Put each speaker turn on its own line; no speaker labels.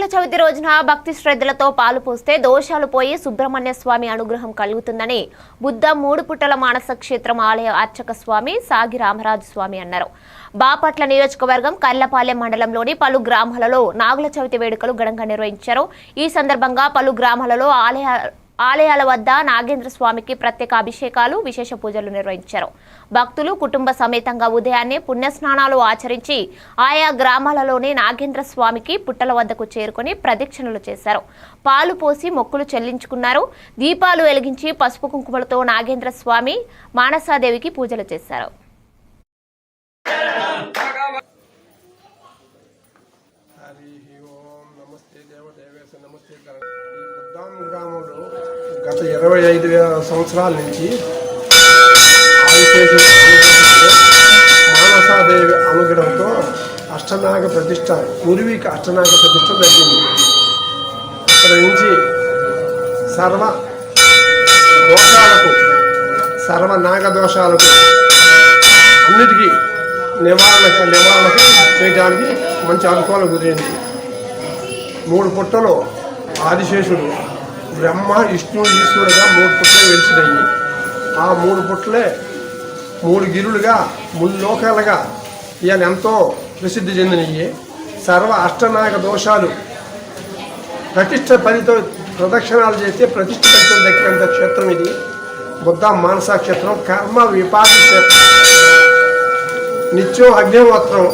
వినాయకుల చవితి రోజున భక్తి శ్రద్ధలతో పాలు పోస్తే దోషాలు పోయి సుబ్రహ్మణ్య స్వామి అనుగ్రహం కలుగుతుందని బుద్ధ మూడు పుట్టల మానస క్షేత్రం ఆలయ అర్చక స్వామి సాగి రామరాజు స్వామి అన్నారు. బాపట్ల నియోజకవర్గం కర్లపాలెం మండలంలోని పలు గ్రామాలలో నాగుల చవితి వేడుకలు ఘనంగా నిర్వహించారు. ఈ సందర్భంగా పలు గ్రామాలలో ఆలయ ఆలయాల వద్ద నాగేంద్ర స్వామికి ప్రత్యేక అభిషేకాలు విశేష పూజలు నిర్వహించారు. భక్తులు కుటుంబ సమేతంగా ఉదయాన్నే పుణ్యస్నానాలు ఆచరించి ఆయా గ్రామాలలోనే నాగేంద్ర స్వామికి పుట్టల వద్దకు చేరుకొని ప్రదక్షిణలు చేశారు. పాలు పోసి మొక్కులు చెల్లించుకున్నారు. దీపాలు వెలిగించి పసుపు కుంకుమలతో నాగేంద్ర స్వామి మానసాదేవికి పూజలు చేశారు.
హరి ఓం నమస్తే దేవదేవేశ నమస్తే ఈ బుద్ధాం గ్రామంలో గత ఇరవై ఐదు సంవత్సరాల నుంచి ఆదిశేషుడు మానసాదేవి అనుగ్రహంతో అష్టనాగ ప్రతిష్ట పూర్వీక అష్టనాగ ప్రతిష్ట జరిగింది. అక్కడ నుంచి సర్వ దోషాలకు సర్వ నాగ దోషాలకు అన్నిటికీ నివారణ నివారణ చేయడానికి మంచి అనుకూలం కుదిరింది మూడు పుట్టలు ఆదిశేషుడు బ్రహ్మ విష్ణు ఈశ్వరుడుగా మూడు పుట్లే వెలిసినాయి. ఆ మూడు పుట్లే మూడు గిరులుగా మూడు లోకాలుగా ఈయన ఎంతో ప్రసిద్ధి చెందినవి సర్వ అష్టనాయక దోషాలు ప్రతిష్ట పరితో ప్రదక్షిణాలు చేస్తే ప్రతిష్ట ఫలితం దక్కినంత క్షేత్రం ఇది. బుద్ధ మానస క్షేత్రం కర్మ విపాక క్షేత్రం. నిత్యం అగ్నిహోత్రం